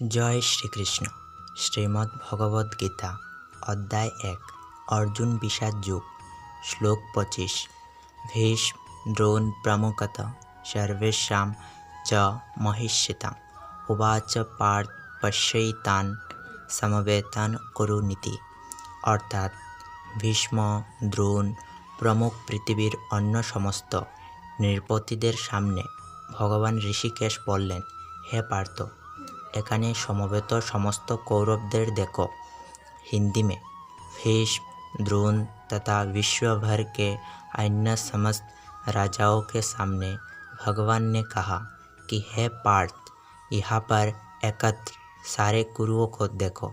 জয় শ্রীকৃষ্ণ। শ্রীমদ্ ভগবদ গীতা, অধ্যায় এক, অর্জুন বিষাদ যুগ, শ্লোক পঁচিশ। ভীষ্ম দ্রোণ প্রমুখত সর্বেষাं চ মহিষ্যিতাম উবাচ পার্থ পশ্যৈতান সমবেতান করুনীতি অর্থাৎ ভীষ্ম দ্রোণ প্রমুখ পৃথিবীর অন্য সমস্ত নৃপতিদের সামনে ভগবান ঋষিকেশ বললেন, হে পার্থ एखने সমবেত समस्त कौरवদের देखो हिंदी में भीष्म द्रोण तथा विश्वभर के अन्य समस्त राजाओं के सामने भगवान ने कहा कि हे पार्थ यहाँ पर एकत्र सारे कुरुओं को देखो